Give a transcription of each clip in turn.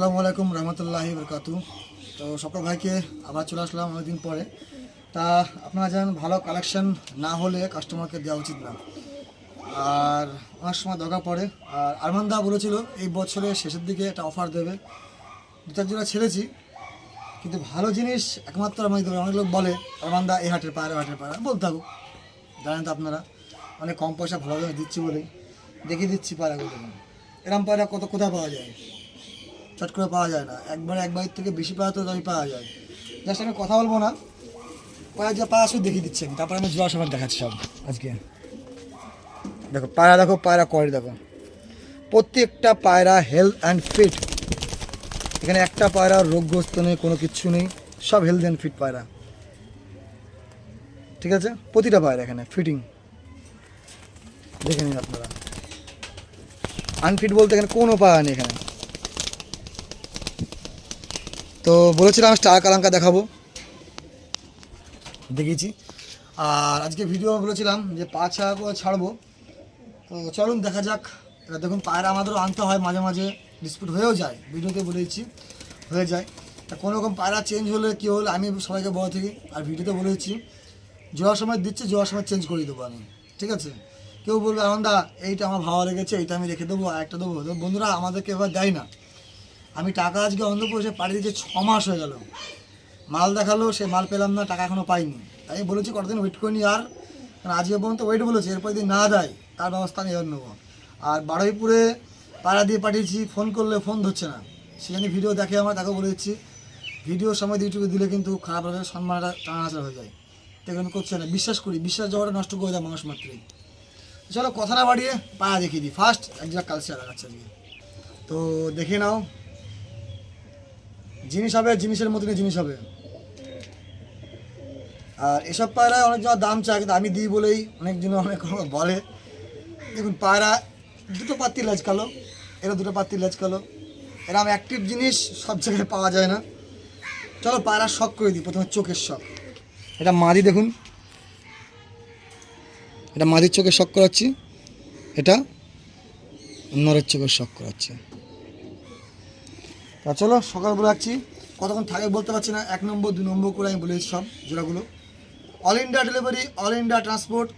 আসসালামু আলাইকুম রহমতুল্লাহি বরকাতু তো সকল ভাইকে আবার চলে আসলাম অনেকদিন পরে। তা আপনারা জানেন ভালো কালেকশন না হলে কাস্টমারকে দেওয়া উচিত না। আর অনেক সময় দরকার পড়ে। আর আরমান দা বলেছিল, এই বছরের শেষের দিকে একটা অফার দেবে। দু চার জোড়া ছেড়েছি। কিন্তু ভালো জিনিস একমাত্র আমাকে দেবে অনেক লোক বলে আরমান দা এই হাটের পায়রা হাটের পায়রা বলতে থাকুক, জানেন তো আপনারা অনেক কম পয়সা ভালোভাবে দিচ্ছি বলেই। দেখিয়ে দিচ্ছি দেখুন এরম পায়রা কত কোথায় পাওয়া যায়? চট করে পাওয়া যায় না। একবার এক বাইর থেকে বেশি পাওয়া তো আমি পাওয়া যায়। জাস্ট আমি কথা বলব না। পায়রা যা পাওয়া শুধু দেখিয়ে দিচ্ছি আমি। তারপরে আমি জোয়া সবার দেখাচ্ছি সব আজকে। দেখো, পায়রা দেখো, পায়রা কোয়ালিটি দেখো। প্রত্যেকটা পায়রা হেলথ অ্যান্ড ফিট এখানে একটা পায়রা রোগগ্রস্ত নেই, কোনো কিচ্ছু নেই। সব হেলথ অ্যান্ড ফিট পায়রা। ঠিক আছে? প্রতিটা পায়রা এখানে ফিটিং দেখে নিন আপনারা। আনফিট বলতে এখানে কোনো পায়রা নেই এখানে। তো বলেছিলাম স্টার কালাঙ্কা দেখাবো। দেখিয়েছি। আর আজকে ভিডিও বলেছিলাম যে টাকা করে ছাড়বো। তো চলুন দেখা যাক। এবার দেখুন, পায়রা আমাদেরও আনতে হয়, মাঝে মাঝে ডিসপিউট হয়েও যায়। ভিডিওতে বলেছি হয়ে যায়। তা কোনো রকম পায়রা চেঞ্জ হলে কী হলে, আমি সবাইকে বড় থেকে। আর ভিডিওতে বলেছি জোয়ার সময় দিচ্ছে, জোয়ার সময় চেঞ্জ করে দেবো আমি। ঠিক আছে? কেউ বলবে, আনন্দা, এইটা আমার ভালো লেগেছে, এইটা আমি রেখে দেবো, আর একটা দেবো। বন্ধুরা, আমাদেরকে এবার দেয় না। আমি টাকা আজকে অন্ধ্রপ্রদেশে পাঠিয়ে দিয়েছি, ছ মাস হয়ে গেল। মাল দেখাল, সে মাল পেলাম না, টাকা এখনও পাইনি। তাই আমি বলেছি, কতদিন ওয়েট করিনি আর? কারণ আজকে পর্যন্ত ওয়েট বলেছি, এরপর যদি না দেয় তার ব্যবস্থা আমি এবার নেব। আর বারুইপুরে পাড়া দিয়ে পাঠিয়েছি ফোন করলে ফোন ধরছে না। সেখানে ভিডিও দেখে আমার তাকে বলে দিচ্ছি। ভিডিও সময় ইউটিউবে দিলে কিন্তু খারাপ হবে, সম্মানটা টানাচার হয়ে যায়। তো এখানে করছে না, বিশ্বাস করি, বিশ্বাস যাওয়াটা নষ্ট করে দেয় মানুষ মাত্রই। চলো কথা না বাড়িয়ে পাড়া দেখিয়ে দিই। ফার্স্ট এক জায়গা কালচার লাগাচ্ছে আজকে। তো দেখে নাও জিনিস হবে, জিনিসের মতনই জিনিস হবে। আর এসব পায়রায় অনেক জনের দাম চায়, কিন্তু আমি দিই বলেই অনেকজন অনেক বলে। দেখুন, পায়রা, দুটো পাত্তি লেজ কালো, এরা দুটো পাত্তি লেজ কালো। এরকম অ্যাক্টিভ জিনিস, সব জায়গায় পাওয়া যায় না। চলো পায়রা শখ করে দিই, প্রথমে চোখের শখ। এটা মাদি, দেখুন। এটা মাদির চোখে শখ করাচ্ছি। এটা নরের চোখে শখ করাচ্ছি। তা চলো সকালবেলা রাখছি। কতক্ষণ থাকে বলতে পারছি না, এক নম্বর, দু নম্বর করে আমি বলেছি সব জোড়াগুলো। All India delivery all India transport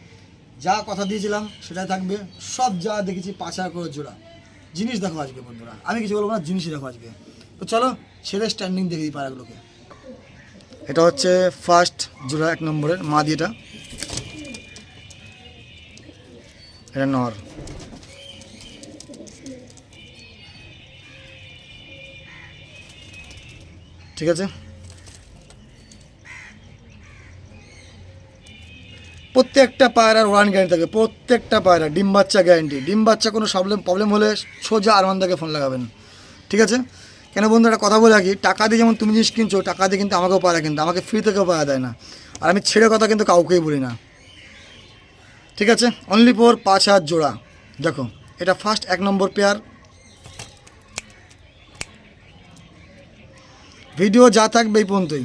যা কথা দিয়েছিলাম সেটাই থাকবে। সব যা দেখেছি পাঁচ হাজার করে জোড়া। জিনিস দেখো আজকে বন্ধুরা। আমি কিছু বলব না, জিনিসই দেখো আজকে। তো চলো ছেড়ে স্ট্যান্ডিং দেখে দিই পায়রাগুলোকে এটা হচ্ছে ফার্স্ট জোড়া এক নম্বরের, মা দিয়েটা এটা নর। ঠিক আছে? প্রত্যেকটা পায়রার ওয়ান গ্যারান্টি থাকে, প্রত্যেকটা পায়রা, ডিম বাচ্চা গ্যারান্টি ডিম বাচ্চা কোনো প্রবলেম প্রবলেম হলে সোজা আরমানদাকে ফোন লাগাবেন। ঠিক আছে? কেন বন্ধু, একটা কথা বলে রাখি, টাকা দিয়ে যেমন তুমি জিনিস কিনছো, টাকা দিয়ে কিন্তু আমাকেও পায়রা কিন্তু আমাকে ফ্রি থেকেও পাওয়া দেয় না। আর আমি ছেড়ে কথা কিন্তু কাউকেই বলি না। ঠিক আছে? অনলি ফোর পাঁচ হাজার জোড়া। দেখো, এটা ফার্স্ট এক নম্বর পেয়ার ভিডিও যা থাকবে এই পর্যন্তই।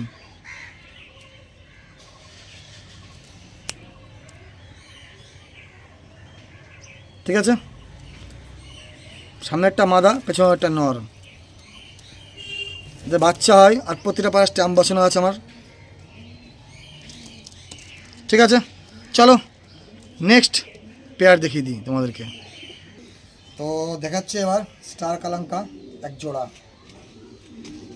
ঠিক আছে? সামনে একটা মাদা, পেছনে একটা নর। যে বাচ্চা হয় আর প্রতিটা পায়ে স্ট্যাম্প বসানো আছে আমার। ঠিক আছে? চলো নেক্সট পেয়ার দেখিয়ে দিই তোমাদেরকে। তো দেখাচ্ছে এবার স্টার কালাঙ্কা, এক জোড়া।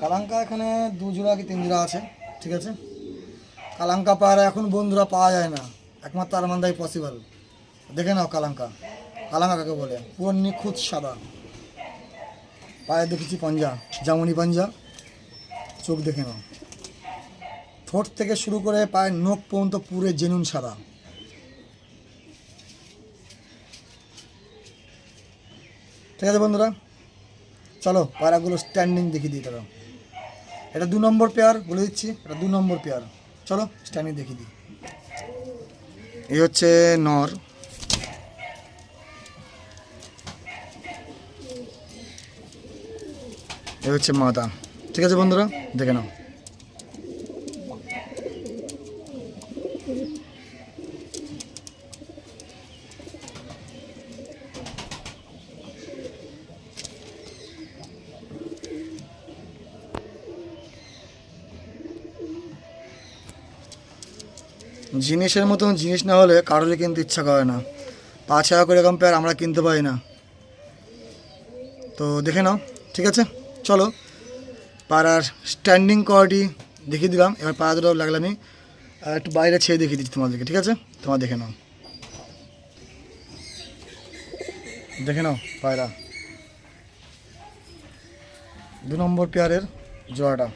কালাঙ্কা এখানে দু জোড়া কি তিন জোড়া আছে, ঠিক আছে? কালাঙ্কা পায়রা এখন বন্ধুরা পাওয়া যায় না, একমাত্র আরমান্দাই পসিবল দেখে নাও কালাঙ্কা। কালাঙ্কা কাকে বলে? পুরো নিখুঁত সাদা। পায়ে দেখেছি পাঞ্জা, জামুনি পাঞ্জা। চোখ দেখে নাও। ঠোঁট থেকে শুরু করে পায়ের নখ পর্যন্ত পুরে জেনুন সাদা। ঠিক আছে বন্ধুরা? চলো পায়রাগুলো স্ট্যান্ডিং দেখিয়ে দিই তারা এটা দু নম্বর পেয়ার বলে দিচ্ছি, এটা দু নম্বর পেয়ার। চলো স্ট্যান্ডিং দেখিয়ে দিই। এই হচ্ছে নর। এই হচ্ছে মাদা। ঠিক আছে বন্ধুরা? দেখে নাও। জিনিসের মতন জিনিস না হলে কারোরই কিন্তু ইচ্ছা করে না। পাঁচ হাজার করে এরকম পেয়ার আমরা কিনতে পারি না। তো দেখে নাও, ঠিক আছে? চলো, পাড়ার স্ট্যান্ডিং কোয়ালিটি দেখিয়ে দিলাম। এবার পাড়া দুটো লাগলে আমি একটু বাইরে ছেড়ে দেখিয়ে দিচ্ছি তোমাদেরকে, ঠিক আছে? তোমার দেখে নাও। দেখে নাও, পায়রা। দু নম্বর পেয়ারের জোড়াটা।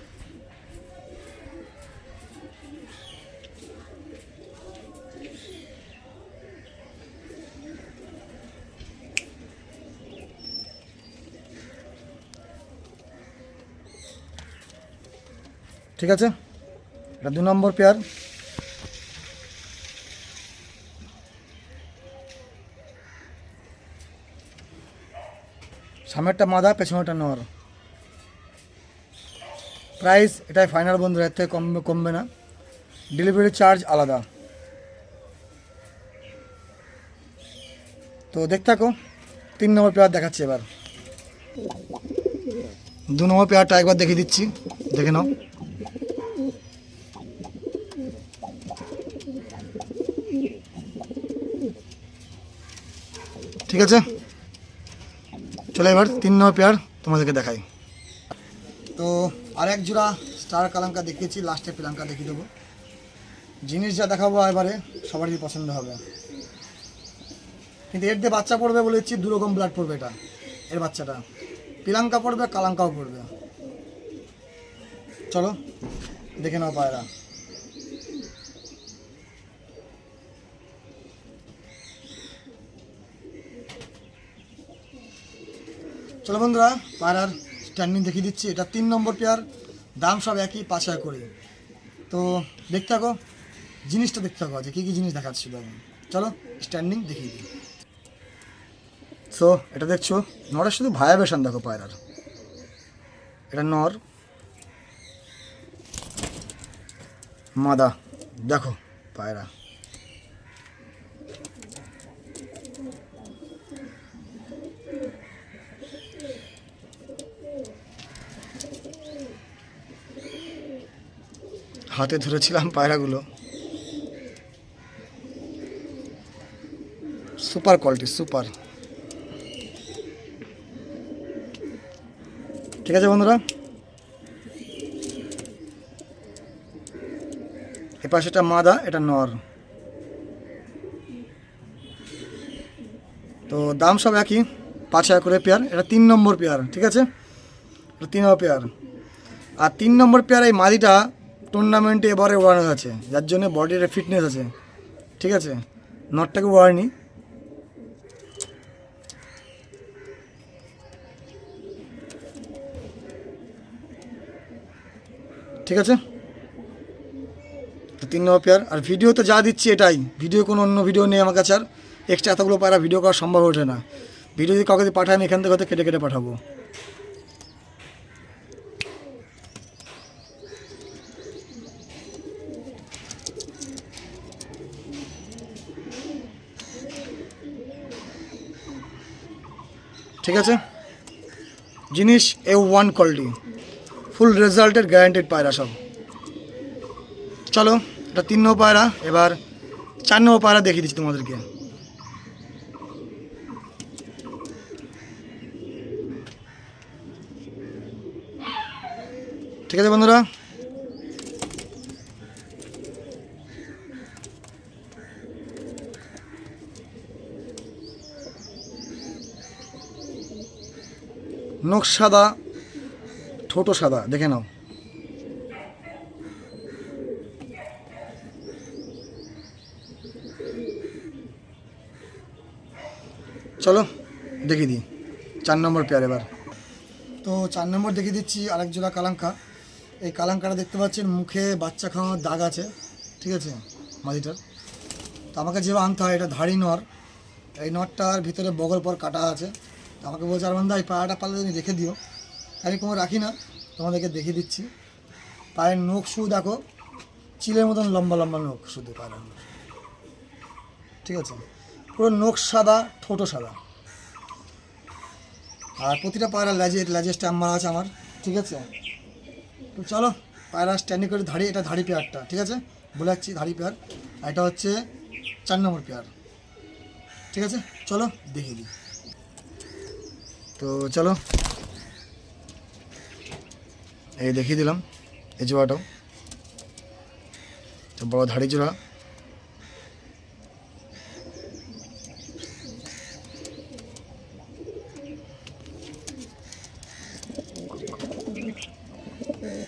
ঠিক আছে? এটা দু নম্বর পেয়ার। সামনেরটা মাদা, পেছনেরটা নর। প্রাইস এটাই ফাইনাল বন্ধুরা, এর থেকে কমবে কমবে না। ডেলিভারি চার্জ আলাদা। তো দেখতে থাকো, তিন নম্বর পেয়ার দেখাচ্ছি এবার। দু নম্বর পেয়ারটা একবার দেখিয়ে দিচ্ছি, দেখে নাও। ঠিক আছে? চলো এবার তিন নম্বর পেয়ার তোমাদেরকে দেখাই। তো আর এক জোড়া স্টার কালাঙ্কা দেখিয়েছি লাস্টে পিলাঙ্কা দেখিয়ে দেবো। জিনিস যা দেখাবো এবারে সবারই পছন্দ হবে। কিন্তু এর দিয়ে বাচ্চা পড়বে বলেছি দু রকম ব্লাড পড়বে এটা, এর বাচ্চাটা। পিলাঙ্কা পড়বে, কালাঙ্কাও পড়বে। চলো, দেখে নাও পায়রা। চলো বন্ধুরা, পায়রার স্ট্যান্ডিং দেখিয়ে দিচ্ছি। এটা তিন নম্বর পেয়ার, দাম সব একই, পাঁচ হাজার করে। তো দেখতে থাকো, জিনিসটা দেখতে থাকো, যে কী কী জিনিস দেখাচ্ছিল। আমি চলো স্ট্যান্ডিং দেখিয়ে দিই। সো এটা দেখছ নরের শুধু ভায়াবেশন দেখো পায়রার। এটা নর। মাদা, দেখো পায়রা। হাতে ধরেছিলাম পায়রাগুলো। সুপার কোয়ালিটি সুপার ঠিক আছে বন্ধুরা? এ পাশেটা মাদা, এটা নর। তো দাম সব একই, পাঁচ হাজার করে পেয়ার। এটা তিন নম্বর পেয়ার, ঠিক আছে? এটা তিন নম্বর পেয়ার। আর তিন নম্বর পেয়ার এই মাদিটা টুর্নামেন্টে এবারে ওড়ানো আছে, যার জন্য বডির ফিটনেস আছে, ঠিক আছে? নটটাকে ওড়ায়নি ঠিক আছে? তিন নম্বর পেয়ার আর ভিডিও তো যা দিচ্ছি এটাই। ভিডিও কোনো অন্য ভিডিও নেই আমার কাছে, আর এক্সট্রা এতগুলো পায়রা ভিডিও করা সম্ভব ওঠে না। ভিডিও যদি কাউকে পাঠাই আমি এখান থেকে হয়তো কেটে কেটে পাঠাবো। ঠিক আছে? জিনিস এ ওয়ান কোয়ালিটি ফুল রেজাল্টের গ্যারান্টেড পায়রা সব। চলো, এটা তিন নম্বর পায়রা, এবার চার নম্বর পায়রা দেখিয়ে দিচ্ছি তোমাদেরকে। ঠিক আছে বন্ধুরা? নখ সাদা ঠোঁটো সাদা, দেখে নাও। চলো, দেখিয়ে দিই। চার নম্বর পেয়ার এবার। তো চার নম্বর দেখিয়ে দিচ্ছি আরেক জোড়া কালাঙ্কা। এই কালাঙ্কাটা দেখতে পাচ্ছেন, মুখে বাচ্চা খাওয়ার দাগ আছে, ঠিক আছে মাদিটার তো আমাকে যেভাবে আনতে হয়, এটা ধাড়ি নর। এই নটটার ভিতরে বগল পর কাটা আছে। আমাকে বলছে, আরমান্দা, এই পাড়াটা পারলে তুমি রেখে দিও। আমি কোনো রাখি না, তোমাদেরকে দেখিয়ে দিচ্ছি। পায়ের নখ শুধু দেখো, চিলের মতন লম্বা লম্বা নখ শুধু পায়ের। ঠিক আছে? পুরো নখ সাদা ঠোঁটো সাদা। আর প্রতিটা পায়রা লেজে লেজে স্ট্যাম্প আছে আমার, ঠিক আছে? তো চলো, পায়রা স্ট্যান্ডিং করে ধাড়ি, এটা ধাড়ি পেয়ারটা, ঠিক আছে? বলে যাচ্ছি ধাড়ি পেয়ার। আর এটা হচ্ছে চার নম্বর পেয়ার। ঠিক আছে? চলো, দেখিয়ে দিই। তো চলো। এই দেখিয়ে দিলাম, এই জোড়াটাও তো বড় ধাড়ি জোড়া।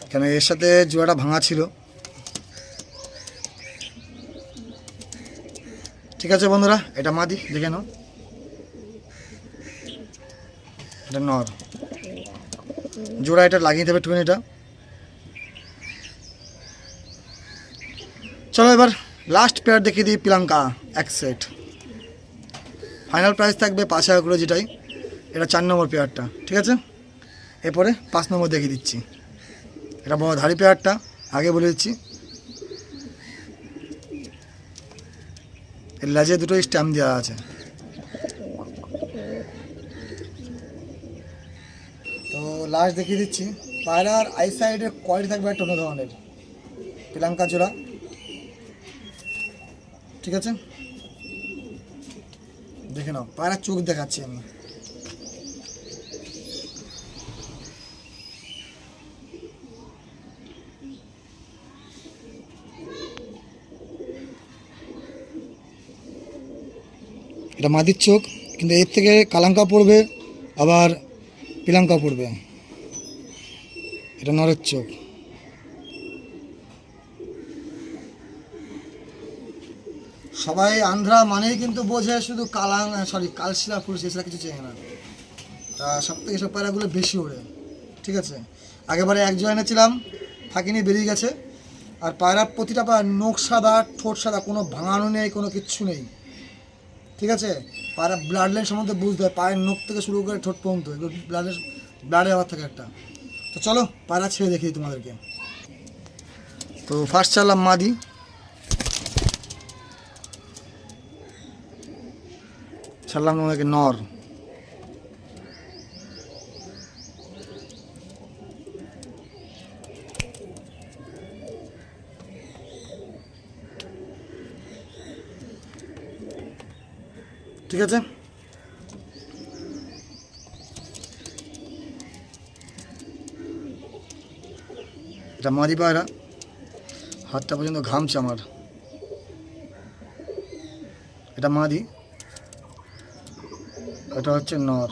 কেন, এর সাথে জোড়াটা ভাঙা ছিল। ঠিক আছে বন্ধুরা, এটা মা মাদি, দেখে নাও। এটা নর। জোড়া এটা লাগিয়ে দেবে টুয়েন এটা। চলো এবার লাস্ট পেয়ার দেখিয়ে দিই পিলাঙ্কা এক সেট ফাইনাল প্রাইস থাকবে পাঁচ হাজার করে যেটাই। এটা চার নম্বর পেয়ারটা ঠিক আছে? এরপরে পাঁচ নম্বর দেখিয়ে দিচ্ছি। এটা বড় ধাড়ি পেয়ারটা আগে বলে দিচ্ছি। এর লাজে দুটো স্ট্যাম্প দেওয়া আছে তো লাস্ট দেখিয়ে দিচ্ছি। পায়রার আই সাইডের কোয়ালিটি থাকবে একটা অন্য ধরনের। পিলাঙ্কা জোড়া ঠিক আছে? দেখে নাও, পায়রার চোখ দেখাচ্ছি আমি। এটা মাদির চোখ, কিন্তু এর থেকে কালাঙ্কা পড়বে, আবার পিলাঙ্কা পড়বে। এটা নরের চোখ। সবাই আন্ধ্রা মানেই কিন্তু বোঝে শুধু কালাং সরি কালশিলা ফুল সেসরা কিছু চেনে না। তা সব থেকে সব পায়রাগুলো বেশি ওড়ে, ঠিক আছে? আগেবারে এক জোড়া এনেছিলাম থাকিনি বেরিয়ে গেছে, আর পায়রার প্রতিটা পায়রা নখ সাদা, ঠোঁট সাদা, কোনো ভাঙানো নেই, কোনো কিচ্ছু নেই। ঠিক আছে? পায়রা ব্লাড সম্বন্ধে বুঝতে হয়, পায়ের নখ থেকে শুরু করে ঠোঁট পর্যন্ত, এগুলো ব্লাডের ব্লাডে আবার থাকে একটা। তো চলো, পায়রা ছেড়ে দেখি তোমাদেরকে। তো ফার্স্ট চালাম মাদি। ছাড়লাম তোমাদেরকে নর। ঠিক আছে? এটা মাদি পায়রা। হাতটা পর্যন্ত ঘামছে আমার। এটা মাদি। এটা হচ্ছে নর।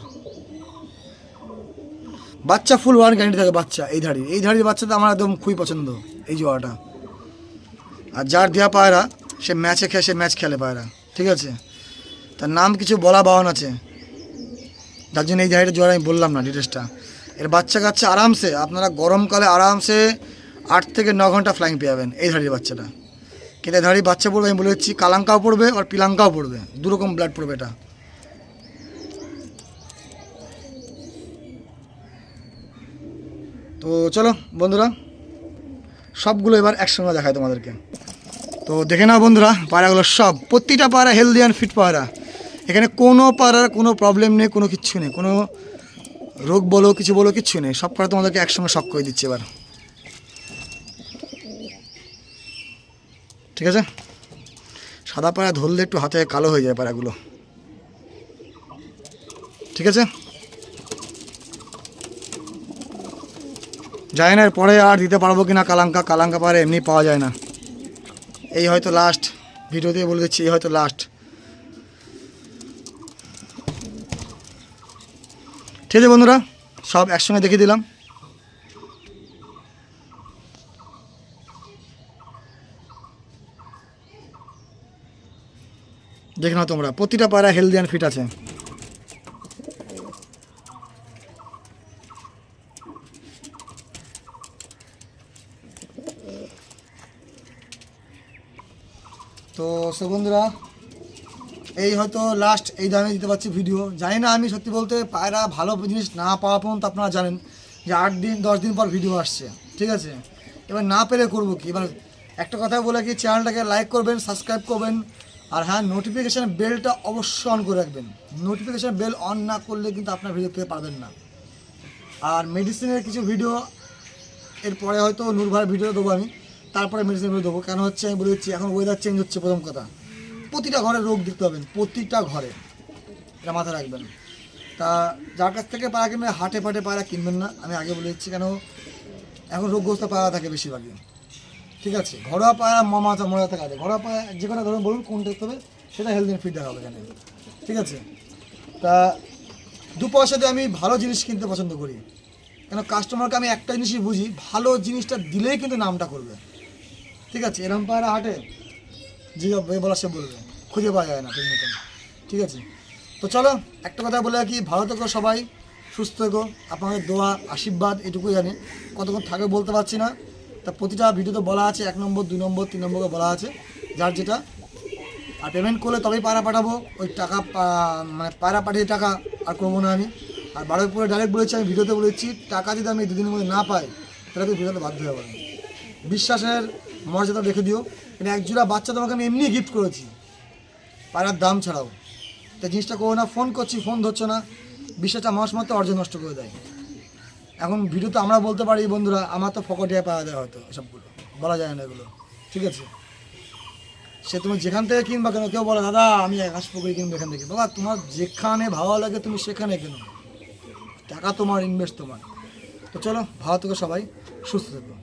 বাচ্চা ফুল ওয়ান গ্যারান্টি থাকে বাচ্চা, এই ধাড়ি। এই ধাড়ির বাচ্চাটা আমার একদম খুবই পছন্দ, এই জোয়াটা। আর যার দেওয়া পায়রা, সে ম্যাচে খেয়ে, সে ম্যাচ খেলে পায়রা। ঠিক আছে? তার নাম কিছু বলা বাহন আছে। যার জন্য এই ধাড়িটা জোয়ার আমি বললাম না ডিটেলসটা এর বাচ্চা কাচ্চা আরামসে, আপনারা গরমকালে আরামসে আট থেকে ন ঘণ্টা ফ্লাইং পেয়ে যাবেন এই ধাড়ির বাচ্চাটা। কিন্তু এই ধাড়ির বাচ্চা পড়বে, আমি বলে দিচ্ছি, কালাঙ্কাও পড়বে আর পিলাঙ্কাও পড়বে। দুরকম ব্লাড পড়বে এটা। তো চলো, বন্ধুরা, সবগুলো এবার একসঙ্গে দেখায় তোমাদেরকে। তো দেখে নাও বন্ধুরা, পায়রাগুলো সব, প্রতিটা পায়রা হেলদি অ্যান্ড ফিট পায়রা। এখানে কোনো পাড়ার কোনো প্রবলেম নেই, কোনো কিচ্ছু নেই, কোনো রোগ বলো, কিছু বলো কিচ্ছু নেই। সব পায়রা তোমাদেরকে একসঙ্গে শখ করে দিচ্ছে এবার। ঠিক আছে? সাদা পায়রা ধরলে একটু হাতে কালো হয়ে যায় পায়রাগুলো ঠিক আছে? জানি না পরে আর দিতে পারব কি না কালাঙ্কা কালাঙ্কা পারে এমনি পাওয়া যায় না। এই হয়তো লাস্ট ভিডিও দিয়ে বলে দিচ্ছি, এই হয়তো লাস্ট ঠিক আছে বন্ধুরা, সব একসঙ্গে দেখিয়ে দিলাম। দেখে নাও তোমরা। প্রতিটা পায়রা হেলদি অ্যান্ড ফিট আছে। তো, সে বন্ধুরা, এই হয়তো লাস্ট এই দামে দিতে পারছি ভিডিও জানি না আমি সত্যি বলতে পায়রা ভালো জিনিস না পাওয়া পর্যন্ত আপনারা জানেন যে আট দিন, দশ দিন পর ভিডিও আসছে। ঠিক আছে? এবার না পেলে করব কি? এবার একটা কথা বলে কি চ্যানেলটাকে লাইক করবেন সাবস্ক্রাইব করবেন। আর হ্যাঁ নোটিফিকেশান বেলটা অবশ্যই অন করে রাখবেন। নোটিফিকেশান বেল অন না করলে কিন্তু আপনার ভিডিও পেতে পারবেন না। আর মেডিসিনের কিছু ভিডিও এরপরে হয়তো নূর ভাইয়ের ভিডিও দেবো আমি। তারপরে মেডিসিনগুলো দেবো। কেন হচ্ছে আমি বলে দিচ্ছি, এখন ওয়েদার চেঞ্জ হচ্ছে প্রথম কথা। প্রতিটা ঘরে রোগ দেখতে পাবেন, প্রতিটা ঘরে। এটা মাথায় রাখবেন। তা যার কাছ থেকে পায়রা কিনবেন, হাটে ফাটে পায়রা কিনবেন না। আমি আগে বলে দিচ্ছি কেন, এখন রোগগ্রস্ত পায়রা থাকে বেশিরভাগই। ঠিক আছে? ঘরোয়া পায়রা মাথা মজা থাকে আছে ঘরোয়া পায়রা যে কোনো ধরুন বলুন, কোনটা হবে, সেটা হেলথ ফিট দেখাবে এখানে। ঠিক আছে? তা দু পয়সা দিয়ে আমি ভালো জিনিস কিনতে পছন্দ করি, কেন কাস্টমারকে আমি একটা জিনিসই বুঝি, ভালো জিনিসটা দিলেই কিন্তু নামটা করবে। ঠিক আছে? এরম পায়রা হাটে যে বলা সে বলবে, খুঁজে পাওয়া যায় না ঠিক মতন। ঠিক আছে? তো চলো, একটা কথা বলে রাখি, ভালো থেকো সবাই, সুস্থ থেকো। আপনাদের দোয়া, আশীর্বাদ এটুকু জানি। কতক্ষণ থাকে বলতে পারছি না। তা প্রতিটা ভিডিওতে বলা আছে, এক নম্বর, দুই নম্বর, তিন নম্বরকে বলা আছে। যার যেটা, আর পেমেন্ট করলে তবেই পায়রা পাঠাবো। ওই টাকা মানে পায়রা পাঠিয়ে টাকা, আর করব না আমি। আর বারোপুরে ডাইরেক্ট বলেছি, আমি ভিডিওতে বলেছি, টাকা যদি আমি দুদিনের মধ্যে না পাই, তাহলে তুমি ভিডিওতে বাধ্য হয়ে বিশ্বাসের মর্যাদা রেখে দিও। কিন্তু এক জোড়া বাচ্চা তোমাকে আমি এমনি গিফট করেছি। পায়রার দাম ছাড়াও। তা জিনিসটা করো না ফোন করছি ফোন ধরছো না। বিশ্বাসটা মানুষ মাত্র অর্জন নষ্ট করে দেয়। এখন ভিডিও তো আমরা বলতে পারি, বন্ধুরা, আমার তো ফকটিয়া পাওয়া যায় হয়তো এসবগুলো। বলা যায় না এগুলো। ঠিক আছে? সে তুমি যেখান থেকে কিনবা কেন, কেউ বলো, দাদা, আমি আকাশ পুকুরি কিনবো এখান থেকে। বাবা, তোমার যেখানে ভালো লাগে তুমি সেখানে কেন। টাকা তোমার ইনভেস্ট তোমার। তো চলো, ভালো থেকে সবাই, সুস্থ থেকো।